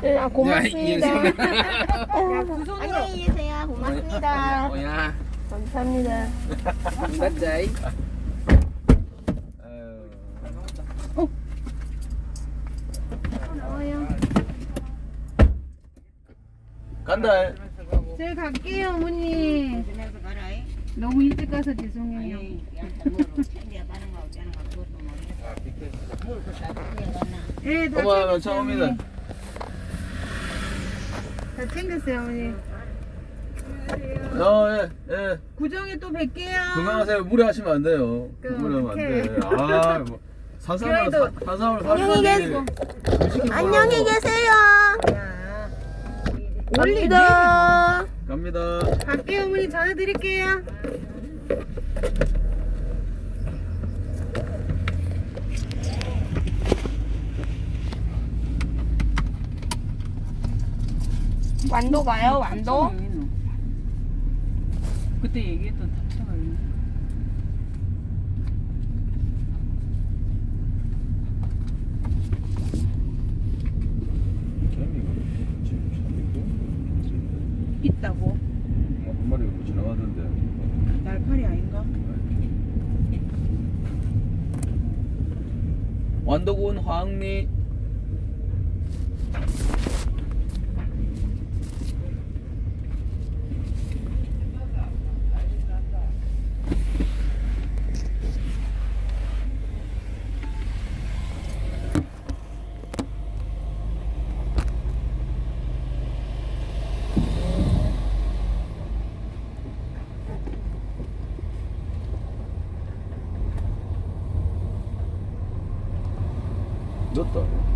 네, 아, 고맙습니다. 야, 안녕히 계세요. 고맙습니다. 뭐야? 감사합니다. 맞자이. 나와요. 간다. 제가 갈게요, 어머니. 너무 일찍 가서 죄송해요. 예, 다 어머, 챙겼어요, 처음이다. 어머니. 다 챙겼어요, 어머니. 어, 예, 예. 구정에 또 뵐게요. 건강하세요. 무리하시면 안 돼요. 그럼 무리하면 안 돼. 어떡해. 아, 뭐. 산삼을, 그래도- 사- 산삼을 안녕히 계세요. 안녕히. 계세요. 야, 갑니다. 갑니다. 갈게요, 어머니. 전화 드릴게요. 완도 가요, 완도? 그때 얘기했던 탑차가 참 있다고. 한 마리 이렇게 지나가던데. 날파리 아닌가? 완도군 황리 だった？の